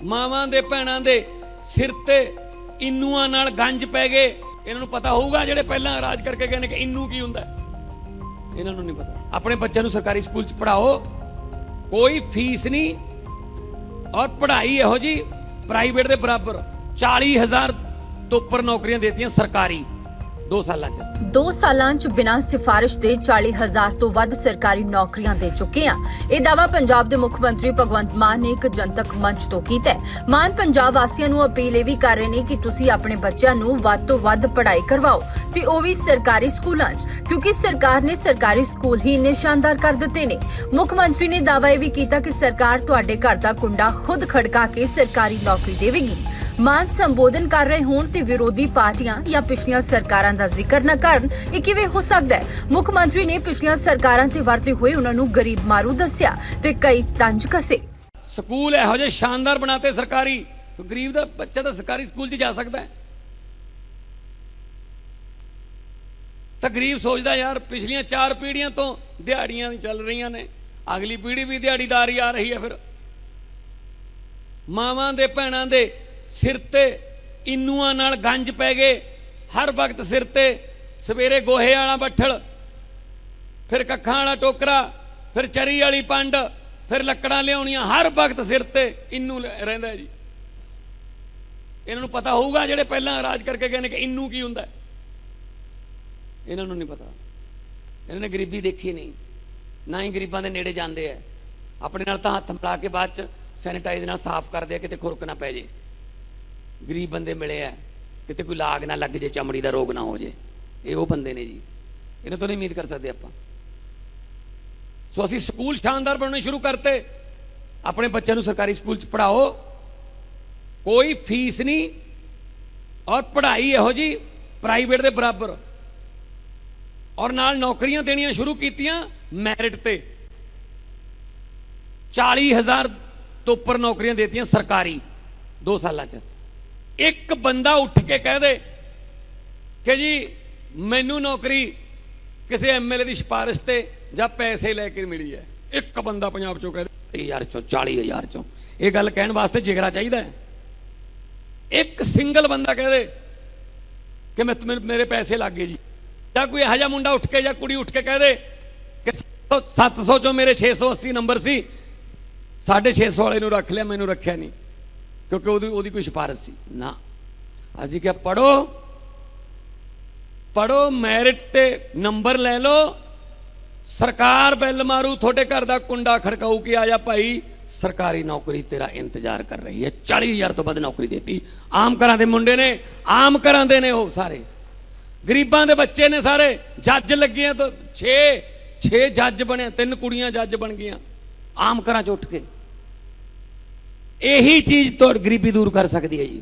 ਮਾਵਾਂ ਦੇ ਭੈਣਾਂ ਦੇ ਸਿਰ ਤੇ ਇਨੂਆਂ ਨਾਲ ਗੰਜ ਪੈ ਗਏ। ਇਹਨਾਂ ਨੂੰ ਪਤਾ ਹੋਊਗਾ ਜਿਹੜੇ ਪਹਿਲਾਂ ਰਾਜ ਕਰਕੇ ਗਏ ਨੇ ਕਿ ਇੰਨੂ ਕੀ ਹੁੰਦਾ ਇਹਨਾਂ ਨੂੰ ਨਹੀਂ ਪਤਾ। ਆਪਣੇ ਬੱਚਿਆਂ ਨੂੰ ਸਰਕਾਰੀ ਸਕੂਲ 'ਚ ਪੜਾਓ ਕੋਈ ਫੀਸ ਨਹੀਂ ਔਰ ਪੜ੍ਹਾਈ ਇਹੋ ਜੀ ਪ੍ਰਾਈਵੇਟ ਦੇ ਬਰਾਬਰ 40000 ਤੋਂ ਉੱਪਰ ਨੌਕਰੀਆਂ ਦੇਤੀਆਂ ਸਰਕਾਰੀ। 2 ਸਾਲਾਂ 'ਚ। 2 ਸਾਲਾਂ 'ਚ ਬਿਨਾਂ ਸਿਫਾਰਿਸ਼ ਦੇ 40000 ਤੋਂ ਵੱਧ ਸਰਕਾਰੀ ਨੌਕਰੀਆਂ ਦੇ ਚੁੱਕੇ ਆ। ਇਹ ਦਾਵਾ ਪੰਜਾਬ ਦੇ ਮੁੱਖ ਮੰਤਰੀ ਭਗਵੰਤ ਮਾਨ ਨੇ ਇੱਕ ਜਨਤਕ ਮੰਚ ਤੋਂ ਕੀਤਾ ਹੈ। ਮਾਨ ਪੰਜਾਬ ਵਾਸੀਆਂ ਨੂੰ ਅਪੀਲ ਇਹ ਵੀ ਕਰ ਰਹੇ ਨੇ ਕਿ ਤੁਸੀਂ ਆਪਣੇ ਬੱਚਿਆਂ ਨੂੰ ਵੱਧ ਤੋਂ ਵੱਧ ਪੜ੍ਹਾਈ ਕਰਵਾਓ ਤੇ ਉਹ ਵੀ ਸਰਕਾਰੀ ਸਕੂਲਾਂ 'ਚ, ਕਿਉਂਕਿ ਸਰਕਾਰ ਨੇ ਸਰਕਾਰੀ ਸਕੂਲ ਹੀ ਇੰਨੇ ਸ਼ਾਨਦਾਰ ਕਰ ਦਿੱਤੇ ਨੇ। ਮੁੱਖ ਮੰਤਰੀ ਨੇ ਦਾਅਵਾ ਇਹ ਵੀ ਕੀਤਾ ਕਿ ਸਰਕਾਰ ਤੁਹਾਡੇ ਘਰ ਦਾ ਕੁੰਡਾ ਖੁਦ ਖੜਕਾ ਕੇ ਸਰਕਾਰੀ ਨੌਕਰੀ ਦੇਵੇਗੀ। ਮਾਨ ਸੰਬੋਧਨ ਕਰ ਰਹੇ ਹੋਣ ਤੇ ਵਿਰੋਧੀ ਪਾਰਟੀਆਂ ਜਾਂ ਪਿਛਲੀਆਂ ਸਰਕਾਰਾਂ ਦਾ ਜ਼ਿਕਰ ਨਾ ਕਰਨ, ਇਹ ਕਿਵੇਂ ਹੋ ਸਕਦਾ ਹੈ? ਮੁੱਖ ਮੰਤਰੀ ਨੇ ਪਿਛਲੀਆਂ ਸਰਕਾਰਾਂ ਤੇ ਵਰਤੇ ਹੋਏ ਉਹਨਾਂ ਨੂੰ ਗਰੀਬ ਮਾਰੂ ਦੱਸਿਆ ਤੇ ਕਈ ਤੰਜ ਕਸੇ। ਸਕੂਲ ਇਹੋ ਜਿਹੇ ਸ਼ਾਨਦਾਰ ਬਣਾਤੇ ਸਰਕਾਰੀ ਗਰੀਬ ਦਾ ਬੱਚਾ ਤਾਂ ਸਰਕਾਰੀ ਸਕੂਲ 'ਚ ਜਾ ਸਕਦਾ ਹੈ। ਤਾਂ ਗਰੀਬ ਸੋਚਦਾ ਯਾਰ, ਪਿਛਲੀਆਂ ਚਾਰ ਪੀੜ੍ਹੀਆਂ ਤੋਂ ਦਿਹਾੜੀਆਂ ਚੱਲ ਰਹੀਆਂ ਨੇ, ਅਗਲੀ ਪੀੜ੍ਹੀ ਵੀ ਦਿਹਾੜੀਦਾਰੀ ਆ ਰਹੀ ਹੈ ਫਿਰ। ਮਾਵਾਂ ਦੇ, ਭੈਣਾਂ ਦੇ ਸਿਰ ਤੇ ਇੰਨੂਆਂ ਨਾਲ ਗੰਜ ਪੈ ਗਏ। ਹਰ ਵਕਤ ਸਿਰ ਤੇ ਸਵੇਰੇ ਗੋਹੇ ਵਾਲਾ ਬੱਠਲ, ਫਿਰ ਕੱਖਾਂ ਵਾਲਾ ਟੋਕਰਾ, ਫਿਰ ਚਰੀ ਵਾਲੀ ਪੰਡ, ਫਿਰ ਲੱਕੜਾਂ ਲਿਆਉਣੀਆਂ। ਹਰ ਵਕਤ ਸਿਰ ਤੇ ਇੰਨੂ ਲ- ਰਹਿੰਦਾ ਜੀ। ਇਹਨਾਂ ਨੂੰ ਪਤਾ ਹੋਊਗਾ ਜਿਹੜੇ ਪਹਿਲਾਂ ਰਾਜ ਕਰਕੇ ਗਏ ਨੇ ਕਿ ਇੰਨੂ ਕੀ ਹੁੰਦਾ ਇਹਨਾਂ ਨੂੰ ਨਹੀਂ ਪਤਾ। ਇਹਨਾਂ ਨੇ ਗਰੀਬੀ ਦੇਖੀ ਨਹੀਂ। ਨਾ ਹੀ ਗਰੀਬਾਂ ਦੇ ਨੇੜੇ ਜਾਂਦੇ ਆ ਆਪਣੇ ਨਾਲ ਤਾਂ ਹੱਥ ਮਿਲਾ ਕੇ ਬਾਅਦ ਚ ਸੈਨੀਟਾਈਜ਼ ਨਾਲ ਸਾਫ਼ ਕਰਦੇ ਆ, ਕਿਤੇ ਖੁਰਕ ਨਾ ਪੈ ਜੇ। ਗਰੀਬ ਬੰਦੇ ਮਿਲੇ ਆ, ਕਿਤੇ ਕੋਈ ਲਾਗ ਨਾ ਲੱਗ ਜੇ, ਚਮੜੀ ਦਾ ਰੋਗ ਨਾ ਹੋ ਜੇ। ਇਹ ਉਹ ਬੰਦੇ ਨੇ ਜੀ। ਇਹਨਾਂ ਤੋਂ ਨਹੀਂ ਉਮੀਦ ਕਰ ਸਕਦੇ ਆਪਾਂ। ਸੋ ਅਸੀਂ ਸਕੂਲ ਸ਼ਾਨਦਾਰ ਬਣਾਉਣੇ ਸ਼ੁਰੂ ਕਰਤੇ। ਆਪਣੇ ਬੱਚਿਆਂ ਨੂੰ ਸਰਕਾਰੀ ਸਕੂਲ 'ਚ ਪੜਾਓ ਕੋਈ ਫੀਸ ਨਹੀਂ। ਔਰ ਪੜ੍ਹਾਈ ਇਹੋ ਜੀ, ਪ੍ਰਾਈਵੇਟ ਦੇ ਬਰਾਬਰ। ਔਰ ਨਾਲ ਨੌਕਰੀਆਂ ਦੇਣੀਆਂ ਸ਼ੁਰੂ ਕੀਤੀਆਂ ਮੈਰਿਟ ਤੇ। 40000 ਤੋਂ ਉੱਪਰ ਨੌਕਰੀਆਂ ਦੇਤੀਆਂ ਸਰਕਾਰੀ 2 ਸਾਲਾਂ 'ਚ। ਇੱਕ ਬੰਦਾ ਉੱਠ ਕੇ ਕਹਿ ਦੇ ਕਿ ਜੀ, ਮੈਨੂੰ ਨੌਕਰੀ ਕਿਸੇ ਐਮਐਲਏ ਦੀ ਸਿਫਾਰਿਸ਼ ਤੇ ਜਾਂ ਪੈਸੇ ਲੈ ਕੇ ਮਿਲੀ ਹੈ। ਇੱਕ ਬੰਦਾ ਪੰਜਾਬ ਚੋਂ ਕਹਦੇ ਯਾਰ ਚੋਂ 40000 ਚੋਂ। ਇਹ ਗੱਲ ਕਹਿਣ ਵਾਸਤੇ ਜਿਗਰਾ ਚਾਹੀਦਾ ਹੈ। ਇੱਕ ਸਿੰਗਲ ਬੰਦਾ ਕਹਿ ਦੇ ਕਿ ਮੈਂ ਮੇਰੇ ਪੈਸੇ ਲੱਗ ਗਏ ਜੀ। ਜਾਂ ਕੋਈ ਇਹੋ ਜਿਹਾ ਮੁੰਡਾ ਉੱਠ ਕੇ ਜਾਂ ਕੁੜੀ ਉੱਠ ਕੇ ਕਹਿ ਦੇ ਕਿ 700 ਚੋਂ ਮੇਰੇ 680 ਨੰਬਰ ਸੀ। 650 ਵਾਲੇ ਨੂੰ ਰੱਖ ਲਿਆ, ਮੈਨੂੰ ਰੱਖਿਆ ਨਹੀਂ। ਕਿਉਂਕਿ ਉਹਦੀ ਉਹਦੀ ਕੋਈ ਸਿਫਾਰਿਸ਼ ਸੀ। ਨਾ। ਅਸੀਂ ਕਿਹਾ ਪੜੋ ਪੜੋ ਮੈਰਿਟ ਤੇ ਨੰਬਰ ਲੈ ਲਓ। ਸਰਕਾਰ ਬੈਲ ਮਾਰੂ, ਤੁਹਾਡੇ ਘਰ ਦਾ ਕੁੰਡਾ ਖੜਕਾਊ ਕਿ ਆਇਆ ਭਾਈ, ਸਰਕਾਰੀ ਨੌਕਰੀ ਤੇਰਾ ਇੰਤਜ਼ਾਰ ਕਰ ਰਹੀ ਹੈ। 40000 ਤੋਂ ਵੱਧ ਨੌਕਰੀ ਦੇਤੀ। ਆਮ ਘਰਾਂ ਦੇ ਮੁੰਡੇ ਨੇ, ਆਮ ਘਰਾਂ ਦੇ ਨੇ ਉਹ ਸਾਰੇ। ਗਰੀਬਾਂ ਦੇ ਬੱਚੇ ਨੇ ਸਾਰੇ। ਜੱਜ ਲੱਗੀਆਂ ਤਾਂ 6 6 ਜੱਜ ਬਣੇ ਤਿੰਨ ਕੁੜੀਆਂ ਜੱਜ ਬਣ ਗਈਆਂ। ਆਮ ਘਰਾਂ ਚ ਉੱਠ ਕੇ। ਇਹੀ ਚੀਜ਼ ਤੋਂ ਗਰੀਬੀ ਦੂਰ ਕਰ ਸਕਦੀ ਹੈ ਜੀ।